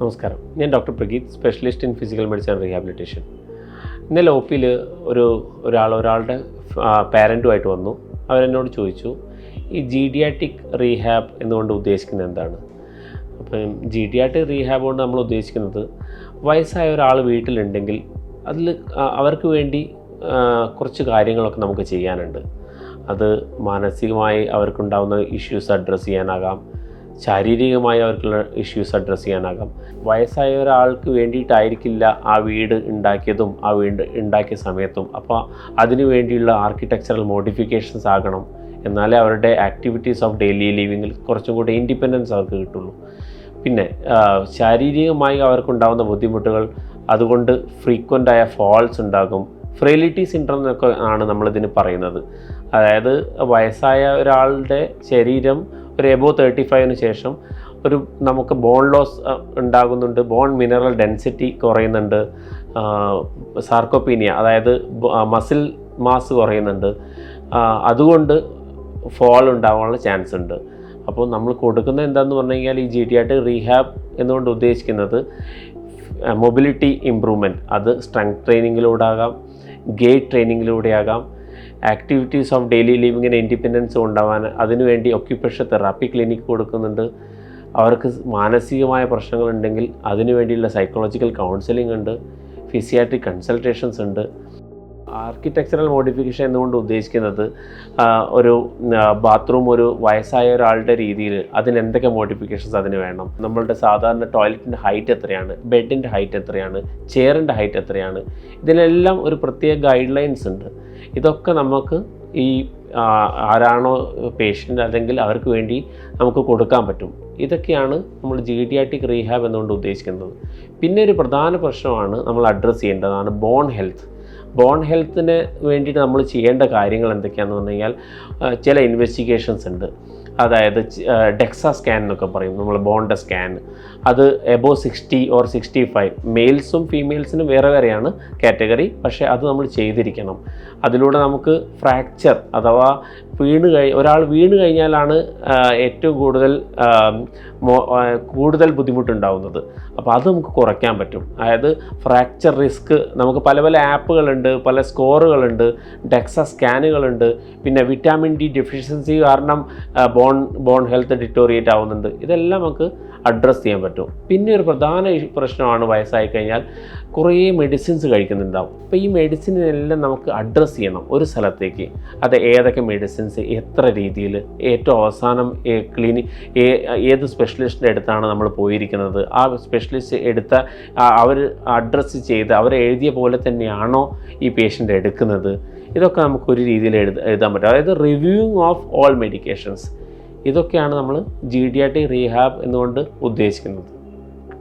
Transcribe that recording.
നമസ്കാരം. ഞാൻ doctor Prageeth specialist in physical medicine and rehabilitation. ഇന്നലെ ഒ പിയിൽ ഒരു ഒരാൾ ഒരാളുടെ പാരന്റുമായിട്ട് വന്നു. അവരെന്നോട് ചോദിച്ചു ഈ ജീഡിയാറ്റിക് റീഹാബ് എന്നുകൊണ്ട് ഉദ്ദേശിക്കുന്നത് എന്താണ്? അപ്പം ജീഡിയാറ്റിക് റീഹാബ് കൊണ്ട് നമ്മൾ ഉദ്ദേശിക്കുന്നത് വയസ്സായ ഒരാൾ വീട്ടിലുണ്ടെങ്കിൽ അതിൽ അവർക്ക് വേണ്ടി കുറച്ച് കാര്യങ്ങളൊക്കെ നമുക്ക് ചെയ്യാനുണ്ട്. അത് മാനസികമായി അവർക്കുണ്ടാകുന്ന ഇഷ്യൂസ് അഡ്രസ്സ് ചെയ്യാനാകാം. ശാരീരികമായി അവർക്കുള്ള ഇഷ്യൂസ് അഡ്രസ്സ് ചെയ്യാനാകാം. വയസ്സായ ഒരാൾക്ക് വേണ്ടിയിട്ടായിരിക്കില്ല ആ വീട് ഉണ്ടാക്കിയതും ആ വീട് ഉണ്ടാക്കിയ സമയത്തും. അപ്പോൾ അതിനു വേണ്ടിയുള്ള ആർക്കിടെക്ചറൽ മോഡിഫിക്കേഷൻസ് ആകണം. എന്നാലേ അവരുടെ ആക്ടിവിറ്റീസ് ഓഫ് ഡെയിലി ലിവിങ്ങിൽ കുറച്ചും കൂടി ഇൻഡിപെൻഡൻസ് അവർക്ക് കിട്ടുള്ളൂ. പിന്നെ ശാരീരികമായി അവർക്കുണ്ടാകുന്ന ബുദ്ധിമുട്ടുകൾ അതുകൊണ്ട് ഫ്രീക്വന്റ് ആയ ഫോൾസ് ഉണ്ടാകും. ഫ്രെയിലിറ്റി സിൻഡ്രം എന്നൊക്കെ ആണ് നമ്മളിതിന് പറയുന്നത്. അതായത് വയസ്സായ ഒരാളുടെ ശരീരം ഒരു എബോ തേർട്ടി ഫൈവിന് ശേഷം ഒരു നമുക്ക് ബോൺ ലോസ് ഉണ്ടാകുന്നുണ്ട്. ബോൺ മിനറൽ ഡെൻസിറ്റി കുറയുന്നുണ്ട്. സാർക്കോപ്പീനിയ അതായത് മസിൽ മാസ് കുറയുന്നുണ്ട്. അതുകൊണ്ട് ഫോൾ ഉണ്ടാകാനുള്ള ചാൻസ് ഉണ്ട്. അപ്പോൾ നമ്മൾ കൊടുക്കുന്നത് എന്താണെന്ന് പറഞ്ഞു കഴിഞ്ഞാൽ ഈ ജി ടി ആയിട്ട് റീഹാബ് എന്നുകൊണ്ട് ഉദ്ദേശിക്കുന്നത് മൊബിലിറ്റി ഇമ്പ്രൂവ്മെന്റ് അത് സ്ട്രെങ്ത് ട്രെയിനിങ്ങിലൂടെ ആകാം ഗേറ്റ് ട്രെയിനിങ്ങിലൂടെ ആകാം ആക്ടിവിറ്റീസ് ഓഫ് ഡെയിലി ലിവിങ്ങിന് ഇൻഡിപെൻഡൻസ് ഉണ്ടാവാൻ അതിനുവേണ്ടി ഒക്യുപേഷൻ തെറാപ്പി ക്ലിനിക്ക് കൊടുക്കുന്നുണ്ട്. അവർക്ക് മാനസികമായ പ്രശ്നങ്ങളുണ്ടെങ്കിൽ അതിനു വേണ്ടിയുള്ള സൈക്കോളജിക്കൽ കൗൺസിലിംഗ് ഉണ്ട്. ഫിസിയാട്രിക് കൺസൾട്ടേഷൻസ് ഉണ്ട്. ആർക്കിടെക്ചറൽ മോഡിഫിക്കേഷൻ എന്നുകൊണ്ട് ഉദ്ദേശിക്കുന്നത് ഒരു ബാത്റൂം ഒരു വയസ്സായ ഒരാളുടെ രീതിയിൽ അതിന് എന്തൊക്കെ മോഡിഫിക്കേഷൻസ് അതിന് വേണം. നമ്മളുടെ സാധാരണ ടോയ്ലറ്റിന്റെ ഹൈറ്റ് എത്രയാണ്? ബെഡിന്റെ ഹൈറ്റ് എത്രയാണ്? ചെയറിന്റെ ഹൈറ്റ് എത്രയാണ്? ഇതിനെല്ലാം ഒരു പ്രത്യേക ഗൈഡ് ലൈൻസ് ഉണ്ട്. ഇതൊക്കെ നമുക്ക് ഈ ആരാണോ പേഷ്യന്റ് അല്ലെങ്കിൽ അവർക്ക് വേണ്ടി നമുക്ക് കൊടുക്കാൻ പറ്റും. ഇതൊക്കെയാണ് നമ്മൾ ജീഡിയാറ്റിക് റീഹാബ് എന്നുകൊണ്ട് ഉദ്ദേശിക്കുന്നത്. പിന്നെ ഒരു പ്രധാന പ്രശ്നമാണ് നമ്മൾ അഡ്രസ്സ് ചെയ്യേണ്ടതാണ് ബോൺ ഹെൽത്ത് ബോൺ ഹെൽത്തിന് വേണ്ടിയിട്ട് നമ്മൾ ചെയ്യേണ്ട കാര്യങ്ങൾ എന്തൊക്കെയാണെന്ന് പറഞ്ഞു കഴിഞ്ഞാൽ ചില ഇൻവെസ്റ്റിഗേഷൻസ് ഉണ്ട്. അതായത് ഡെക്സ സ്കാൻ എന്നൊക്കെ പറയും. നമ്മൾ ബോണ്ട സ്കാൻ. അത് above sixty or sixty five. മെയിൽസും ഫീമെയിൽസിനും വേറെ വേറെയാണ് കാറ്റഗറി. പക്ഷേ അത് നമ്മൾ ചെയ്തിരിക്കണം. അതിലൂടെ നമുക്ക് ഫ്രാക്ചർ അഥവാ വീണ് കഴി ഒരാൾ വീണ് കഴിഞ്ഞാലാണ് ഏറ്റവും കൂടുതൽ കൂടുതൽ ബുദ്ധിമുട്ടുണ്ടാവുന്നത്. അപ്പോൾ അത് നമുക്ക് കുറയ്ക്കാൻ പറ്റും. അതായത് ഫ്രാക്ചർ റിസ്ക് നമുക്ക് പല പല ആപ്പുകളുണ്ട് പല സ്കോറുകളുണ്ട് ഡെക്സ സ്കാനുകളുണ്ട്. പിന്നെ വിറ്റാമിൻ ഡി ഡെഫിഷ്യൻസി കാരണം ബോൺ ബോൺ ഹെൽത്ത് ഡിറ്റോറിയേറ്റ് ആവുന്നുണ്ട്. ഇതെല്ലാം നമുക്ക് അഡ്രസ്സ് ചെയ്യാൻ പറ്റും. പിന്നെ ഒരു പ്രധാന പ്രശ്നമാണ് വയസ്സായി കഴിഞ്ഞാൽ കുറേ മെഡിസിൻസ് കഴിക്കുന്നുണ്ടാവും. അപ്പോൾ ഈ മെഡിസിനെല്ലാം നമുക്ക് അഡ്രസ്സ് ചെയ്യണം ഒരു സ്ഥലത്തേക്ക്. അത് ഏതൊക്കെ മെഡിസിൻസ് എത്ര രീതിയിൽ ഏറ്റവും അവസാനം ക്ലിനിക് ഏത് സ്പെഷ്യലിസ്റ്റിന്റെ അടുത്താണ് നമ്മൾ പോയിരിക്കുന്നത്. ആ സ്പെഷ്യലിസ്റ്റ് എടുത്ത അവർ അഡ്രസ്സ് ചെയ്ത് അവർ എഴുതിയ പോലെ തന്നെയാണോ ഈ പേഷ്യന്റ് എടുക്കുന്നത്. ഇതൊക്കെ നമുക്കൊരു രീതിയിൽ എഴുതാൻ പറ്റും. അതായത് റിവ്യൂയിങ് ഓഫ് ഓൾ മെഡിക്കേഷൻസ് ഇതൊക്കെയാണ് നമ്മൾ G D R T rehab എന്നുകൊണ്ട് ഉദ്ദേശിക്കുന്നത്.